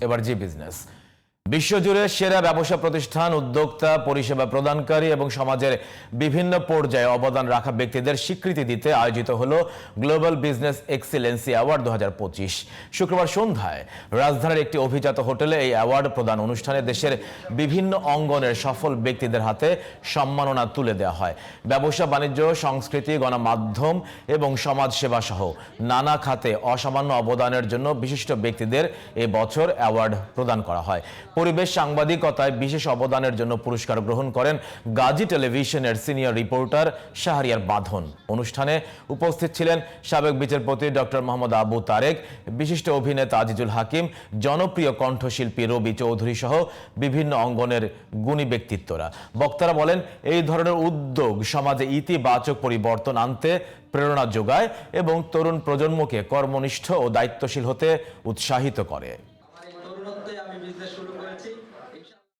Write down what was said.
এবার জি বিজনেস বিশ্বজুড়ে সেরা ব্যবসা প্রতিষ্ঠান, উদ্যোক্তা, পরিষেবা প্রদানকারী এবং সমাজের বিভিন্ন পর্যায়ে অবদান রাখা ব্যক্তিদের স্বীকৃতি দিতে আয়োজিত হল গ্লোবাল বিজনেস এক্সিলেন্সি অ্যাওয়ার্ড দু হাজার পঁচিশ। শুক্রবার সন্ধ্যায় রাজধানীর একটি অভিজাত হোটেলে এই অ্যাওয়ার্ড প্রদান অনুষ্ঠানে দেশের বিভিন্ন অঙ্গনের সফল ব্যক্তিদের হাতে সম্মাননা তুলে দেওয়া হয়। ব্যবসা, বাণিজ্য, সংস্কৃতি, গণমাধ্যম এবং সমাজসেবা সহ নানা খাতে অসামান্য অবদানের জন্য বিশিষ্ট ব্যক্তিদের এ বছর অ্যাওয়ার্ড প্রদান করা হয়। পরিবেশ সাংবাদিকতায় বিশেষ অবদানের জন্য পুরস্কার গ্রহণ করেন গাজী টেলিভিশনের সিনিয়র রিপোর্টার শাহরিয়ার বাঁধন। অনুষ্ঠানে উপস্থিত ছিলেন সাবেক বিচারপতি ডক্টর মোহাম্মদ আবু তারেক, বিশিষ্ট অভিনেতা আজিজুল হাকিম, জনপ্রিয় কণ্ঠশিল্পী রবি চৌধুরী সহ বিভিন্ন অঙ্গনের গুণী ব্যক্তিত্বরা। বক্তারা বলেন, এই ধরনের উদ্যোগ সমাজে ইতিবাচক পরিবর্তন আনতে প্রেরণা যোগায় এবং তরুণ প্রজন্মকে কর্মনিষ্ঠ ও দায়িত্বশীল হতে উৎসাহিত করে। বিজনেস শুরু করেছি